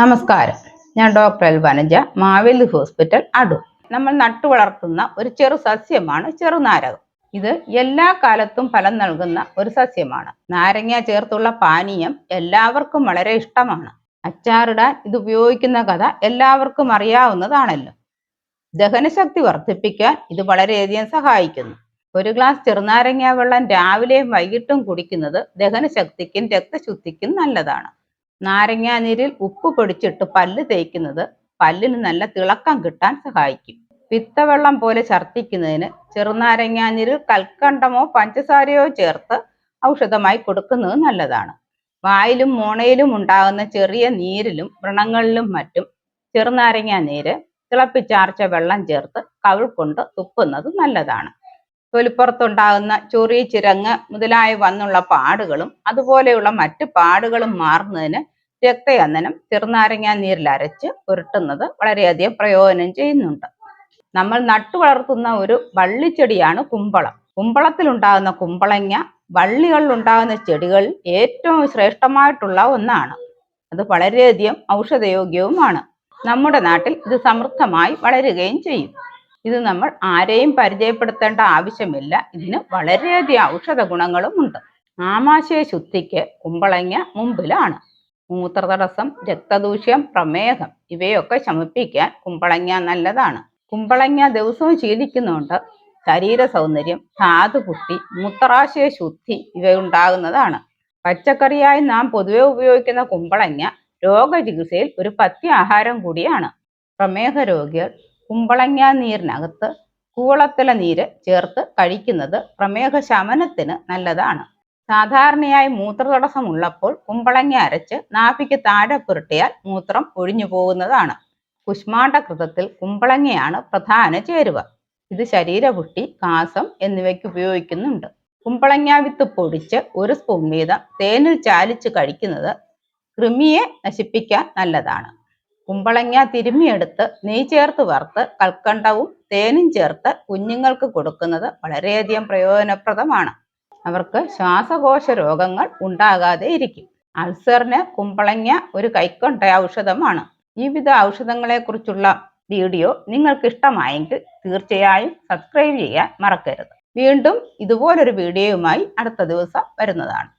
നമസ്കാരം. ഞാൻ doctor L Vanaja Maveli hospital Adoor നമ്മൾ നട്ടു വളർത്തുന്ന ഒരു ചെറു സസ്യമാണ് ചെറുനാരകം. ഇത് എല്ലാ കാലത്തും ഫലം നൽകുന്ന ഒരു സസ്യമാണ്. നാരങ്ങ ചേർത്തുള്ള പാനീയം എല്ലാവർക്കും വളരെ ഇഷ്ടമാണ്. അച്ചാറിടാൻ ഇത് ഉപയോഗിക്കുന്ന കഥ എല്ലാവർക്കും അറിയാവുന്നതാണല്ലോ. ദഹനശക്തി വർദ്ധിപ്പിക്കാൻ ഇത് വളരെയധികം സഹായിക്കുന്നു. ഒരു ഗ്ലാസ് ചെറുനാരങ്ങ വെള്ളം രാവിലെയും വൈകിട്ടും കുടിക്കുന്നത് ദഹനശക്തിക്കും രക്തശുദ്ധിക്കും നല്ലതാണ്. നാരങ്ങാ നീരിൽ ഉപ്പ് പൊടിച്ചിട്ട് പല്ല് തേക്കുന്നത് പല്ലിന് നല്ല തിളക്കം കിട്ടാൻ സഹായിക്കും. പിത്തവെള്ളം പോലെ ഛർദ്ദിക്കുന്നതിന് ചെറുനാരങ്ങാനീരിൽ കൽക്കണ്ടമോ പഞ്ചസാരയോ ചേർത്ത് ഔഷധമായി കൊടുക്കുന്നത് നല്ലതാണ്. വായിലും മോണയിലും ഉണ്ടാകുന്ന ചെറിയ നീരിലും വ്രണങ്ങളിലും മറ്റും ചെറുനാരങ്ങാനീര് തിളപ്പിച്ചാർച്ച വെള്ളം ചേർത്ത് കവിൾ കൊണ്ട് തുപ്പുന്നത് നല്ലതാണ്. തൊലിപ്പുറത്തുണ്ടാകുന്ന ചൊറി ചിരങ്ങ് മുതലായി വന്നുള്ള പാടുകളും അതുപോലെയുള്ള മറ്റ് പാടുകളും മാറുന്നതിന് രക്തചന്ദനം ചെറുനാരങ്ങ നീരിൽ അരച്ച് പുരട്ടുന്നത് വളരെയധികം പ്രയോജനം ചെയ്യുന്നുണ്ട്. നമ്മൾ നട്ടു വളർത്തുന്ന ഒരു വള്ളിച്ചെടിയാണ് കുമ്പളം. കുമ്പളത്തിലുണ്ടാകുന്ന കുമ്പളങ്ങ വള്ളികളിലുണ്ടാകുന്ന ചെടികൾ ഏറ്റവും ശ്രേഷ്ഠമായിട്ടുള്ള ഒന്നാണ്. അത് വളരെയധികം ഔഷധയോഗ്യവുമാണ്. നമ്മുടെ നാട്ടിൽ ഇത് സമൃദ്ധമായി വളരുകയും ചെയ്യും. ഇത് നമ്മൾ ആരെയും പരിചയപ്പെടുത്തേണ്ട ആവശ്യമില്ല. ഇതിന് വളരെയധികം ഔഷധ ഗുണങ്ങളും ഉണ്ട്. ആമാശയ ശുദ്ധിക്ക് കുമ്പളങ്ങ മുമ്പിലാണ്. മൂത്രതടസ്സം രക്തദൂഷ്യം പ്രമേഹം ഇവയൊക്കെ ശമിപ്പിക്കാൻ കുമ്പളങ്ങ നല്ലതാണ്. കുമ്പളങ്ങ ദിവസവും ശീലിക്കുന്നുണ്ട് ശരീര സൗന്ദര്യം ധാതു കുട്ടി മൂത്രാശയ ശുദ്ധി ഇവയുണ്ടാകുന്നതാണ്. പച്ചക്കറിയായി നാം പൊതുവെ ഉപയോഗിക്കുന്ന കുമ്പളങ്ങ രോഗചികിത്സയിൽ ഒരു പഥ്യ ആഹാരം കൂടിയാണ്. പ്രമേഹ രോഗികൾ കുമ്പളങ്ങ നീരിനകത്ത് കൂവളത്തില നീര് ചേർത്ത് കഴിക്കുന്നത് പ്രമേഹ ശമനത്തിന് നല്ലതാണ്. സാധാരണയായി മൂത്രതടസ്സമുള്ളപ്പോൾ കുമ്പളങ്ങ അരച്ച് നാഭിക്ക് താഴെ പുരട്ടിയാൽ മൂത്രം ഒഴിഞ്ഞു പോകുന്നതാണ്. കുഷ്മാണ്ഡകൃതത്തിൽ കുമ്പളങ്ങയാണ് പ്രധാന ചേരുവ. ഇത് ശരീരപുഷ്ടി കാസം എന്നിവയ്ക്ക് ഉപയോഗിക്കുന്നുണ്ട്. കുമ്പളങ്ങ വിത്ത് പൊടിച്ച് ഒരു സ്പൂൺ വീതം തേനിൽ ചാലിച്ച് കഴിക്കുന്നത് കൃമിയെ നശിപ്പിക്കാൻ നല്ലതാണ്. കുമ്പളങ്ങ തിരുമ്മിയെടുത്ത് നെയ് ചേർത്ത് വറുത്ത് കൽക്കണ്ടവും തേനും ചേർത്ത് കുഞ്ഞുങ്ങൾക്ക് കൊടുക്കുന്നത് വളരെയധികം പ്രയോജനപ്രദമാണ്. അവർക്ക് ശ്വാസകോശ രോഗങ്ങൾ ഉണ്ടാകാതെ ഇരിക്കും. അൾസറിന് കുമ്പളങ്ങ ഒരു കൈക്കൊണ്ട ഔഷധമാണ്. വിവിധ ഔഷധങ്ങളെക്കുറിച്ചുള്ള വീഡിയോ നിങ്ങൾക്ക് ഇഷ്ടമായെങ്കിൽ തീർച്ചയായും സബ്സ്ക്രൈബ് ചെയ്യാൻ മറക്കരുത്. വീണ്ടും ഇതുപോലൊരു വീഡിയോയുമായി അടുത്ത ദിവസം വരുന്നതാണ്.